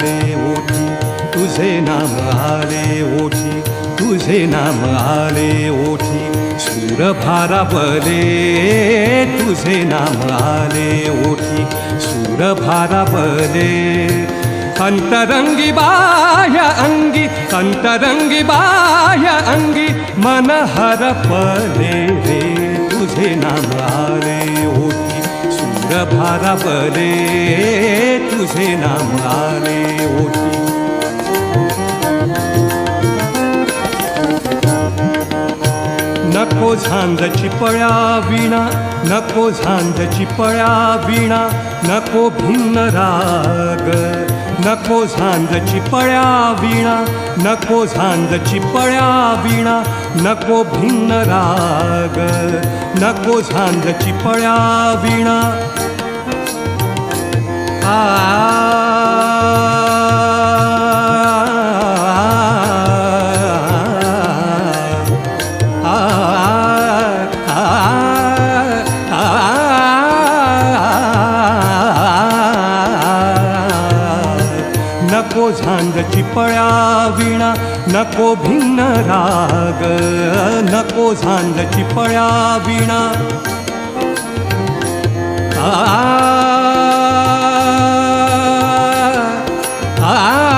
आले ओठी तुझे नाम आले ओठी तुझे नाम आले ओठी सूर भारावले तुझे नाम आले ओठी सूर भारावले अंतरंगी बाह्य अंगी अंतरंगी बाह्य अंगी मन हरपले रे तुझे नाम आले ओठी. सूर भारावले तुझे नाम आले ओठी नको झांजची पळ्या विणा नको झांजची पळ्या विणा नको भिन्न राग. नको झांजची पळ्या विणा नको झांजची पळ्या विणा नको भिन्न राग नको झांजची पळ्या विणा. आ झांज चिपळ्या विणा नको भिन्न राग नको झांज चिपळ्या विणा आ आ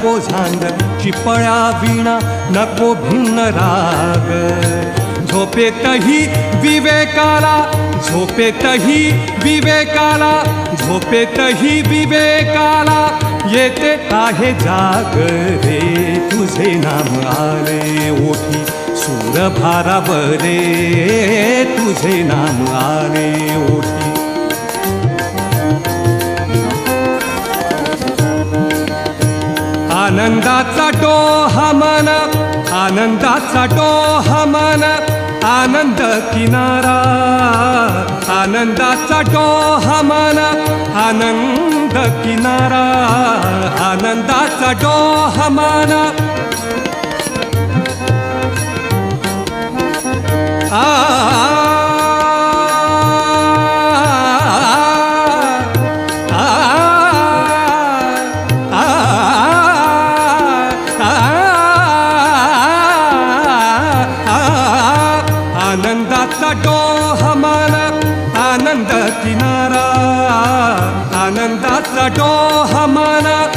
नको झांग चिपळ्या विणा नको भिन्न राग. झोपेतही विवेकाला झोपेतही विवेकाला झोपेतही विवेकाला येते आहे जाग रे तुझे नाम आले ओठी सूर भारावरे तुझे नाम आले ओठी आनंदाचा डोहा हमन आनंदाचा डोहा हमन आनंद किनारा आनंदाचा डोहा हमन आनंद किनारा आनंदाचा डोहा हमन आनंदाचा डोहमान आनंद किनारा आनंदाचा डोहमान आनंदाचा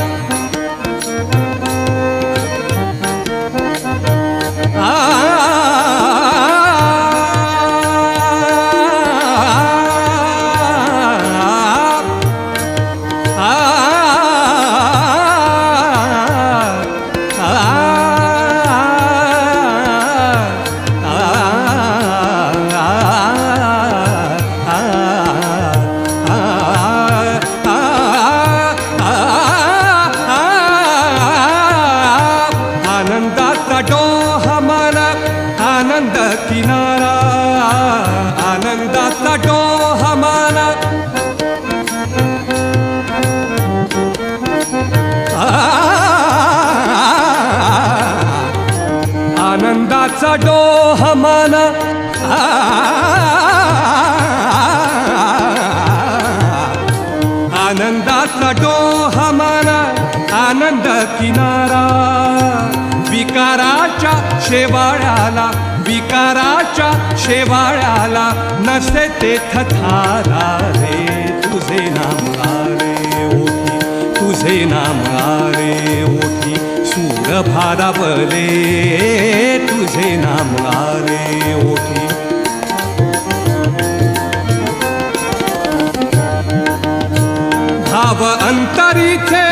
किनारा आनंदाचा डोहा माना. आनंदाचा डोहा माना. आनंदाचा डोहा माना. आनंद किनारा विकाराच्या शेवाळ्याला उपकाराच्या शेवाळ्याला नसे ते थारा रे. तुझे नाम आरे ओठी तुझे नाम आरे ओठी सूरभारावले तुझे नाम आरे ओठी धाव अंतरीचे